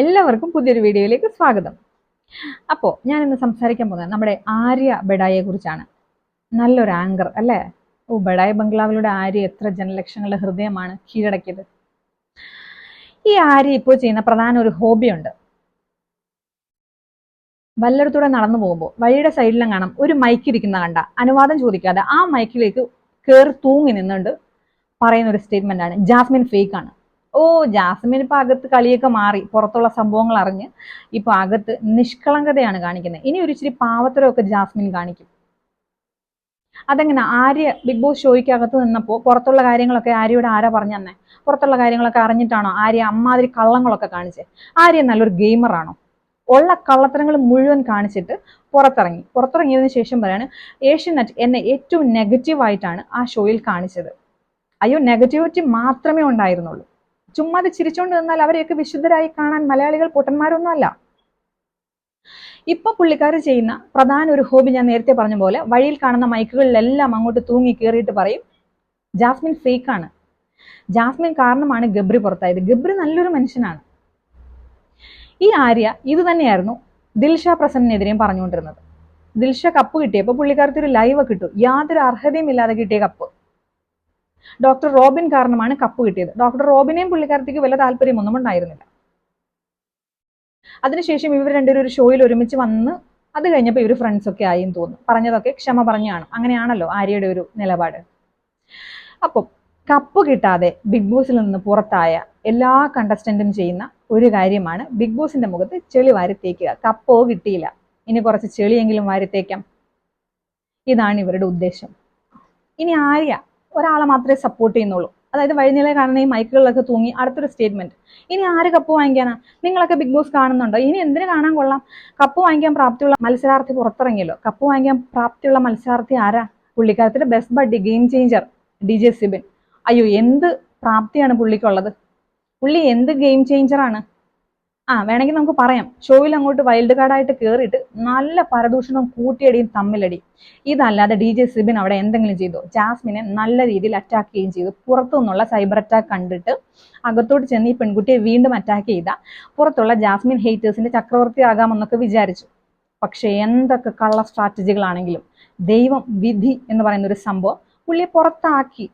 എല്ലാവർക്കും പുതിയൊരു വീഡിയോയിലേക്ക് സ്വാഗതം. അപ്പോൾ ഞാൻ ഇന്ന് സംസാരിക്കാൻ പോകുന്നത് നമ്മുടെ ആര്യ ബെഡായെ കുറിച്ചാണ്. നല്ലൊരു ആങ്കർ അല്ലേ? ഓ ബെഡായ ബംഗ്ലാവിലൂടെ ആര്യ എത്ര ജനലക്ഷങ്ങളുടെ ഹൃദയമാണ് കീഴടക്കിയത്. ഈ ആര്യ ഇപ്പോൾ ചെയ്യുന്ന പ്രധാന ഒരു ഹോബിയുണ്ട് വല്ലയിടത്തൂടെ നടന്നു പോകുമ്പോൾ വഴിയുടെ സൈഡിലും കാണാം ഒരു മൈക്ക് ഇരിക്കുന്ന കണ്ട. അനുവാദം ചോദിക്കാതെ ആ മൈക്കിലേക്ക് കയറി തൂങ്ങി നിന്നുകൊണ്ട് പറയുന്ന ഒരു സ്റ്റേറ്റ്മെന്റ് ആണ്. ജാസ്മിൻ ഫേക്ക് ആണ്. ഓ ജാസ്മിൻ ഇപ്പൊ അകത്ത് കളിയൊക്കെ മാറി. പുറത്തുള്ള സംഭവങ്ങൾ അറിഞ്ഞ് ഇപ്പൊ അകത്ത് നിഷ്കളങ്കതയാണ് കാണിക്കുന്നത്. ഇനി ഒരു ഇച്ചിരി പാവത്തരമൊക്കെ ജാസ്മിൻ കാണിക്കും. അതെങ്ങനെ? ആര്യ ബിഗ് ബോസ് ഷോയ്ക്കകത്ത് നിന്നപ്പോൾ പുറത്തുള്ള കാര്യങ്ങളൊക്കെ ആര്യയോട് ആരാ പറഞ്ഞു തന്നെ പുറത്തുള്ള കാര്യങ്ങളൊക്കെ അറിഞ്ഞിട്ടാണോ ആര്യ അമ്മാതിരി കള്ളങ്ങളൊക്കെ കാണിച്ചേ? ആര്യ നല്ലൊരു ഗെയിമറാണോ? ഉള്ള കള്ളത്തരങ്ങൾ മുഴുവൻ കാണിച്ചിട്ട് പുറത്തിറങ്ങി. പുറത്തിറങ്ങിയതിനു ശേഷം പറയാണ് ഏഷ്യനെറ്റ് എന്നെ ഏറ്റവും നെഗറ്റീവായിട്ടാണ് ആ ഷോയിൽ കാണിച്ചത്. അയ്യോ നെഗറ്റിവിറ്റി മാത്രമേ ഉണ്ടായിരുന്നുള്ളൂ. ചുമ്മാതെ ചിരിച്ചുകൊണ്ട് നിന്നാൽ അവരെയൊക്കെ വിശുദ്ധരായി കാണാൻ മലയാളികൾ പൊട്ടന്മാരൊന്നും അല്ല ഇപ്പൊ പുള്ളിക്കാർ ചെയ്യുന്ന പ്രധാന ഒരു ഹോബി ഞാൻ നേരത്തെ പറഞ്ഞ പോലെ വഴിയിൽ കാണുന്ന മൈക്കുകളിലെല്ലാം അങ്ങോട്ട് തൂങ്ങി കയറിയിട്ട് പറയും ജാസ്മിൻ ഫേക്ക് ആണ്. ജാസ്മിൻ കാരണമാണ് ഗബ്രി പുറത്തായത്. ഗബ്രി നല്ലൊരു മനുഷ്യനാണ്. ഈ ആര്യ ഇത് തന്നെയായിരുന്നു ദിൽഷ പ്രസന്നിനെതിരെയും പറഞ്ഞുകൊണ്ടിരുന്നത്. ദിൽഷ കപ്പ് കിട്ടിയപ്പോൾ പുള്ളിക്കാർക്ക് ഒരു ലൈവ് കിട്ടും യാതൊരു അർഹതയും ഇല്ലാതെ കിട്ടിയ കപ്പ് ഡോക്ടർ റോബിൻ കാരണമാണ് കപ്പ് കിട്ടിയത്. ഡോക്ടർ റോബിനെയും പുള്ളിക്കാരത്തേക്ക് വല്ല താല്പര്യമൊന്നും ഉണ്ടായിരുന്നില്ല. അതിനുശേഷം ഇവർ രണ്ടുപേരും ഒരു ഷോയിൽ ഒരുമിച്ച് വന്ന് അത് കഴിഞ്ഞപ്പോൾ ഇവർ ഫ്രണ്ട്സ് ഒക്കെ ആയി എന്ന് തോന്നുന്നു. പറഞ്ഞതൊക്കെ ക്ഷമ പറഞ്ഞാണ് അങ്ങനെയാണല്ലോ ആര്യയുടെ ഒരു നിലപാട്. അപ്പം കപ്പ് കിട്ടാതെ ബിഗ് ബോസിൽ നിന്ന് പുറത്തായ എല്ലാ കണ്ടസ്റ്റന്റും ചെയ്യുന്ന ഒരു കാര്യമാണ് ബിഗ് ബോസിന്റെ മുഖത്ത് ചെളി വാരിത്തേക്കുക കപ്പോ കിട്ടിയില്ല. ഇനി കുറച്ച് ചെളിയെങ്കിലും വാരിത്തേക്കാം ഇതാണ് ഇവരുടെ ഉദ്ദേശം. ഇനി ആര്യ ഒരാളെ മാത്രമേ സപ്പോർട്ട് ചെയ്യുന്നുള്ളൂ. അതായത് വഴിനില കാണുന്ന ഈ മൈക്കുകളിലൊക്കെ തൂങ്ങി അടുത്തൊരു സ്റ്റേറ്റ്മെന്റ് ഇനി ആര് കപ്പ് വാങ്ങിക്കാനാ? നിങ്ങളൊക്കെ ബിഗ് ബോസ് കാണുന്നുണ്ടോ? ഇനി എന്തിനു കാണാൻ കൊള്ളാം? കപ്പ് വാങ്ങിക്കാൻ പ്രാപ്തിയുള്ള മത്സരാർത്ഥി പുറത്തിറങ്ങിയല്ലോ. കപ്പ് വാങ്ങിക്കാൻ പ്രാപ്തിയുള്ള മത്സരാർത്ഥി ആരാ? പുള്ളിക്കാരത്തിന്റെ best buddy game changer D J Sibin അയ്യോ എന്ത് പ്രാപ്തിയാണ് പുള്ളിക്കുള്ളത്? പുള്ളി എന്ത് ഗെയിം ചേഞ്ചറാണ് ആ വേണമെങ്കിൽ നമുക്ക് പറയാം. ഷോയിൽ അങ്ങോട്ട് വൈൽഡ് കാർഡായിട്ട് കയറിയിട്ട് നല്ല പരദൂഷണം കൂട്ടിയടിയും തമ്മിലടി. ഇതല്ലാതെ ഡി ജെ സിബിൻ അവിടെ എന്തെങ്കിലും ചെയ്തു? ജാസ്മിനെ നല്ല രീതിയിൽ അറ്റാക്ക് ചെയ്യുകയും ചെയ്തു. പുറത്തു നിന്നുള്ള സൈബർ അറ്റാക്ക് കണ്ടിട്ട് അകത്തോട്ട് ചെന്ന് ഈ പെൺകുട്ടിയെ വീണ്ടും അറ്റാക്ക് ചെയ്ത. പുറത്തുള്ള ജാസ്മിൻ ഹേറ്റേഴ്സിന്റെ ചക്രവർത്തി ആകാമെന്നൊക്കെ വിചാരിച്ചു. പക്ഷേ എന്തൊക്കെ കള്ള സ്ട്രാറ്റജികളാണെങ്കിലും ദൈവം വിധി എന്ന് പറയുന്ന ഒരു സംഭവം പുള്ളിയെ പുറത്താക്കി.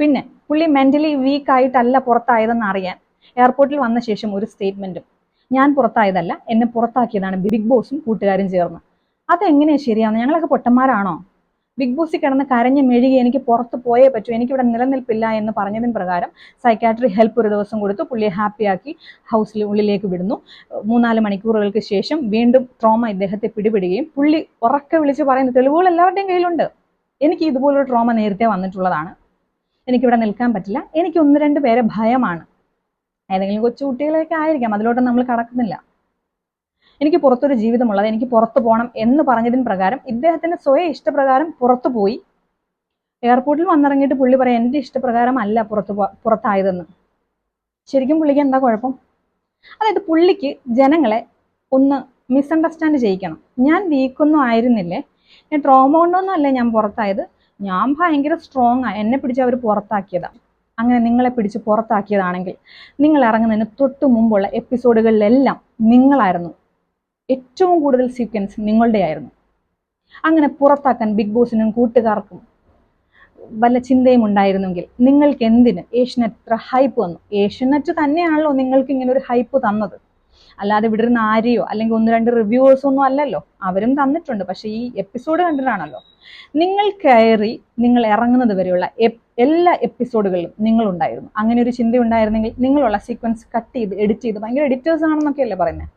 പിന്നെ പുള്ളി മെന്റലി വീക്ക് ആയിട്ടല്ല പുറത്തായതെന്ന് അറിയാൻ എയർപോർട്ടിൽ വന്ന ശേഷം ഒരു സ്റ്റേറ്റ്മെന്റും ഞാൻ പുറത്തായതല്ല എന്നെ പുറത്താക്കിയതാണ് ബിഗ് ബോസും കൂട്ടുകാരും ചേർന്ന്. അതെങ്ങനെയാ ശരിയാവുന്നത്? ഞങ്ങളൊക്കെ പൊട്ടന്മാരാണോ? ബിഗ് ബോസിൽ കിടന്ന് കരഞ്ഞ് മെഴുകി എനിക്ക് പുറത്ത് പോയേ പറ്റൂ എനിക്കിവിടെ നിലനിൽപ്പില്ല എന്ന് പറഞ്ഞതിന് പ്രകാരം സൈക്കാട്രി ഹെൽപ്പ് ഒരു ദിവസം കൊടുത്തു. പുള്ളിയെ ഹാപ്പിയാക്കി ഹൗസിൽ ഉള്ളിലേക്ക് വിടുന്നു. മൂന്നാൽ മണിക്കൂറുകൾക്ക് ശേഷം വീണ്ടും ട്രോമ ഇദ്ദേഹത്തെ പിടിപെടുകയും പുള്ളി ഉറക്കെ വിളിച്ച് പറയുന്ന തെളിവുകൾ എല്ലാവരുടെയും കയ്യിലുണ്ട്. എനിക്ക് ഇതുപോലൊരു ട്രോമ നേരത്തെ വന്നിട്ടുള്ളതാണ്. എനിക്കിവിടെ നിൽക്കാൻ പറ്റില്ല. എനിക്ക് ഒന്ന് രണ്ട് പേരെ ഭയമാണ്. ഏതെങ്കിലും കൊച്ചുകുട്ടികളെയൊക്കെ ആയിരിക്കാം. അതിലോട്ട് നമ്മൾ കടക്കുന്നില്ല. എനിക്ക് പുറത്തൊരു ജീവിതമുള്ളത് എനിക്ക് പുറത്തു പോകണം എന്ന് പറഞ്ഞതിന് പ്രകാരം ഇദ്ദേഹത്തിന്റെ സ്വയം ഇഷ്ടപ്രകാരം പുറത്തു പോയി. എയർപോർട്ടിൽ വന്നിറങ്ങിയിട്ട് പുള്ളി പറയാം എന്റെ ഇഷ്ടപ്രകാരം അല്ല പുറത്തു പുറത്തായതെന്ന്. ശരിക്കും പുള്ളിക്ക് എന്താ കുഴപ്പം? അതായത് പുള്ളിക്ക് ജനങ്ങളെ ഒന്ന് മിസ്അണ്ടർസ്റ്റാൻഡ് ചെയ്യിക്കണം. ഞാൻ വീക്കൊന്നും ആയിരുന്നില്ലേ? ഞാൻ ട്രോമ കൊണ്ടൊന്നും അല്ല ഞാൻ പുറത്തായത്. ഞാൻ ഭയങ്കര സ്ട്രോങ് ആ. എന്നെ പിടിച്ച് അവർ പുറത്താക്കിയതാണ് അങ്ങനെ നിങ്ങളെ പിടിച്ച് പുറത്താക്കിയതാണെങ്കിൽ നിങ്ങൾ ഇറങ്ങുന്നതിന് തൊട്ട് മുമ്പുള്ള എപ്പിസോഡുകളിലെല്ലാം നിങ്ങളായിരുന്നു. ഏറ്റവും കൂടുതൽ സീക്വൻസ് നിങ്ങളുടെ ആയിരുന്നു അങ്ങനെ പുറത്താക്കാൻ ബിഗ് ബോസിനും കൂട്ടുകാർക്കും വല്ല ചിന്തയും ഉണ്ടായിരുന്നെങ്കിൽ നിങ്ങൾക്ക് എന്തിന് ഏഷ്യനെറ്റ് ഇത്ര ഹൈപ്പ് വന്നു? ഏഷ്യനെറ്റ് തന്നെയാണല്ലോ നിങ്ങൾക്ക് ഇങ്ങനെ ഒരു ഹൈപ്പ് തന്നത്. അല്ലാതെ ഇവിടെ ഇരുന്ന് ആരെയോ അല്ലെങ്കിൽ ഒന്ന് രണ്ട് റിവ്യൂവേഴ്സോ ഒന്നും അല്ലല്ലോ. അവരും തന്നിട്ടുണ്ട്. പക്ഷെ ഈ എപ്പിസോഡ് കണ്ടിട്ടാണല്ലോ. നിങ്ങൾ കയറി നിങ്ങൾ ഇറങ്ങുന്നത് വരെയുള്ള എല്ലാ എപ്പിസോഡുകളിലും നിങ്ങൾ ഉണ്ടായിരുന്നു. അങ്ങനെ ഒരു ചിന്ത ഉണ്ടായിരുന്നെങ്കിൽ നിങ്ങളുള്ള സീക്വൻസ് കട്ട് ചെയ്ത് എഡിറ്റ് ചെയ്ത് ഭയങ്കര എഡിറ്റേഴ്സ് ആണെന്നൊക്കെയല്ലേ പറയുന്നത്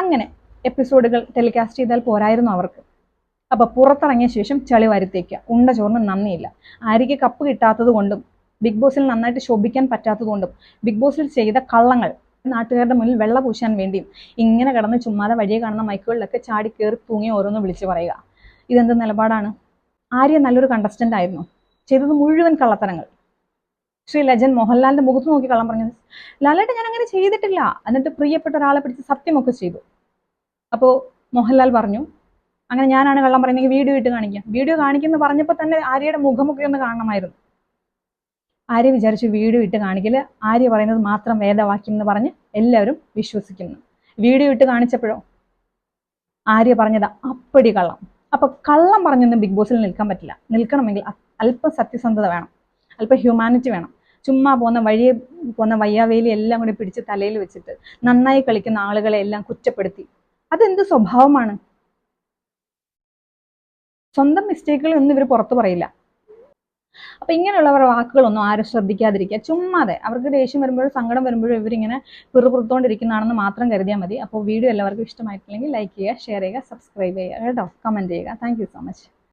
അങ്ങനെ എപ്പിസോഡുകൾ ടെലികാസ്റ്റ് ചെയ്താൽ പോരായിരുന്നു അവർക്ക്. അപ്പൊ പുറത്തിറങ്ങിയ ശേഷം ചളി വരുത്തേക്കുക ഉണ്ട ചോറിന് നന്ദിയില്ല. ആര്യയ്ക്ക് കപ്പ് കിട്ടാത്തത് കൊണ്ടും ബിഗ് ബോസിൽ നന്നായിട്ട് ശോഭിക്കാൻ പറ്റാത്തത് കൊണ്ടും ബിഗ് ബോസിൽ ചെയ്ത കള്ളങ്ങൾ നാട്ടുകാരുടെ മുന്നിൽ വെള്ള പൂശാൻ വേണ്ടിയും ഇങ്ങനെ കിടന്ന് ചുമ്മാതെ വഴിയെ കാണുന്ന മൈക്കുകളിലൊക്കെ ചാടി കയറി തൂങ്ങി ഓരോന്ന് വിളിച്ചു പറയുക. ഇതെന്ത് നിലപാടാണ്? ആര്യ നല്ലൊരു കണ്ടസ്റ്റന്റ് ആയിരുന്നു. ചെയ്തത് മുഴുവൻ കള്ളത്തരങ്ങൾ. ശ്രീ ലജൻ മോഹൻലാലിന്റെ മുഖത്ത് നോക്കി കള്ളം പറഞ്ഞത്. ലാലേട്ട് ഞാൻ അങ്ങനെ ചെയ്തിട്ടില്ല. എന്നിട്ട് പ്രിയപ്പെട്ട ഒരാളെ പിടിച്ച് സത്യമൊക്കെ ചെയ്തു. അപ്പോൾ മോഹൻലാൽ പറഞ്ഞു അങ്ങനെ ഞാനാണ് കള്ളം പറയുന്നെങ്കിൽ വീഡിയോ ഇട്ട് കാണിക്കാം. വീഡിയോ കാണിക്കുന്നു പറഞ്ഞപ്പോൾ തന്നെ ആര്യയുടെ മുഖമൊക്കെ ഒന്ന് കാണണമായിരുന്നു. ആര്യ വിചാരിച്ചു വീഡിയോ ഇട്ട് കാണിക്കൽ ആര്യ പറയുന്നത് മാത്രം വേദവാക്യം എന്ന് പറഞ്ഞ് എല്ലാവരും വിശ്വസിക്കുന്നു. വീഡിയോ ഇട്ട് കാണിച്ചപ്പോഴോ? ആര്യ പറഞ്ഞത് അപ്പടി കള്ളം. അപ്പൊ കള്ളം പറഞ്ഞൊന്നും ബിഗ് ബോസിൽ നിൽക്കാൻ പറ്റില്ല. നിൽക്കണമെങ്കിൽ അല്പം സത്യസന്ധത വേണം. അല്പം ഹ്യൂമാനിറ്റി വേണം. ചുമ്മാ പോകുന്ന വഴിയെ പോകുന്ന വയ്യാവേലി എല്ലാം കൂടി പിടിച്ച് തലയിൽ വെച്ചിട്ട് നന്നായി കളിക്കുന്ന ആളുകളെ എല്ലാം കുറ്റപ്പെടുത്തി. അതെന്ത് സ്വഭാവമാണ്? സ്വന്തം മിസ്റ്റേക്കുകൾ ഒന്നും ഇവർ പുറത്തു പറയില്ല. അപ്പൊ ഇങ്ങനെയുള്ളവരുടെ വാക്കുകളൊന്നും ആരും ശ്രദ്ധിക്കാതിരിക്കുക. ചുമ്മാതെ അവർക്ക് ദേഷ്യം വരുമ്പോഴും സങ്കടം വരുമ്പോഴും ഇവരിങ്ങനെ പിറുപിറുത്തോണ്ടിരിക്കുന്നതാണെന്ന് മാത്രം കരുതിയാൽ മതി. അപ്പോൾ വീഡിയോ എല്ലാവർക്കും ഇഷ്ടമായിട്ടില്ലെങ്കിൽ ലൈക്ക് ചെയ്യുക ഷെയർ ചെയ്യുക സബ്സ്ക്രൈബ് ചെയ്യുക കേട്ടോ? കമന്റ് ചെയ്യുക. Thank so much